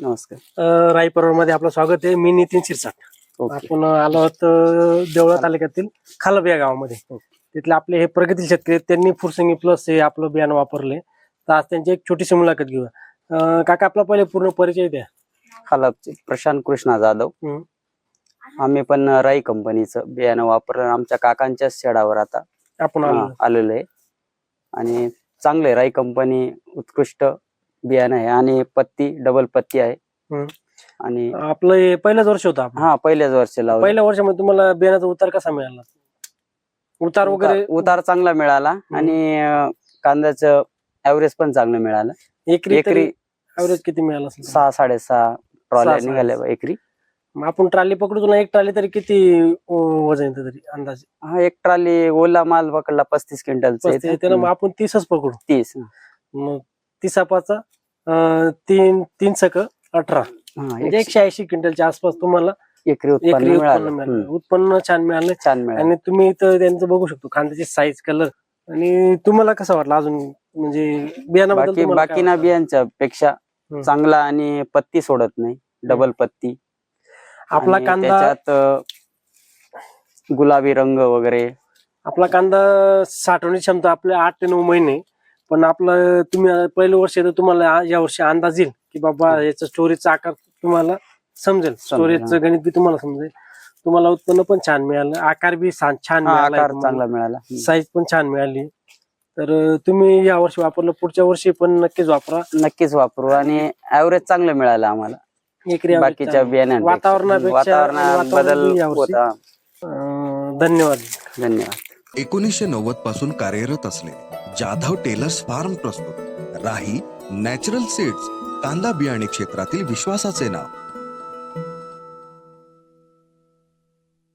नमस्कार. राई मध्ये आपलं स्वागत आहे. मी नितीन शिरसाट. आपण आलो आहोत देवळा तालुक्यातील खालब या गावामध्ये. तिथले आपले हे प्रगतील शेतकरी. त्यांनी फुरसंगी प्लस हे आपलं बियाणं वापरले. तर आज त्यांची एक छोटीशी मुलाखत घेऊया. काका आपला पहिले पूर्ण परिचय द्या. खालापचे प्रशांत कृष्णा जाधव. आम्ही पण राई कंपनीचं बियाणं वापरलं. आमच्या काकांच्या शेडावर आता आपण आलो आलेलं आहे. आणि चांगले राई कंपनी उत्कृष्ट बियाणं आहे आणि पत्ती डबल पत्ती आहे. आणि आपलं हे पहिलंच वर्ष होतं हा पहिल्याच वर्षी लावलं. पहिल्या वर्षामध्ये तुम्हाला बियाण्याचा उतार कसा मिळाला? उतार वगैरे उतार- चांगला मिळाला आणि अं, कांद्याचं ॲव्हरेज पण चांगलं मिळालं. एकरी एकरी ऍव्हरेज किती मिळाला असेल? सहा साडेसहा ट्रॉल्या सहा- निघाल्या एकरी. मग आपण ट्राली पकडू तुला एक ट्राली तरी किती अं, वजन येतं तरी अंदाजे? हा एक ट्रॉली ओला माल पकडला पस्तीस क्विंटलचा पस्तीस येते ना मग आपण तीसच पकडू. तीस. मग तिसापाचा अं, तीन तीन सक अठरा. हा, म्हणजे एकशे- ऐंशी क्विंटलच्या आसपास तुम्हाला एकरी उत्पन्न एकरी उत्पन्न मिळालं. मिळालं. हम्म, उत्पन्न छान मिळालं. छान मिळालं. आणि तुम्ही इथं त्यांचं बघू शकतो कांद्याची साईज कलर आणि तुम्हाला कसं वाटलं अजून? म्हणजे बियाणाबद्दल बाकी तुम्हाला काय बाकी ना वाटलं? बियांच्या पेक्षा हम्म. चांगला आणि पत्ती सोडत नाही. डबल पत्ती. आपला कांदा त्याच्यात गुलाबी रंग वगैरे. आपला कांदा साठवण्याची क्षमता आपल्या आठ ते नऊ महिने पण आपलं तुम्ही पहिलं वर्ष तर तुम्हाला या वर्षी अंदाज येईल की बाबा याचा स्टोरेजचा आकार तुम्हाला समजेल. स्टोरेजचं गणित बी तुम्हाला समजेल. तुम्हाला उत्पन्न पण छान मिळालं. आकार बी छान मिळाला मिळाला. साईज पण छान मिळाली. तर तुम्ही या वर्षी वापरलं पुढच्या वर्षी पण नक्कीच वापरा. नक्कीच वापरू आणि ऍव्हरेज चांगलं मिळालं आम्हाला. एकरी बाकीच्या. बियाण्यांपेक्षा. वातावरणापेक्षा- वातावरणात वातावरण बदल यावर्षी- होता. अं, धन्यवाद. धन्यवाद. एकोणीसशे नव्वदपासून कार्यरत असलेले जाधव टेलर्स फार्म प्रस्तुत राही नॅचरल सीड्स कांदा बियाणे क्षेत्रातील विश्वासाचे नाव.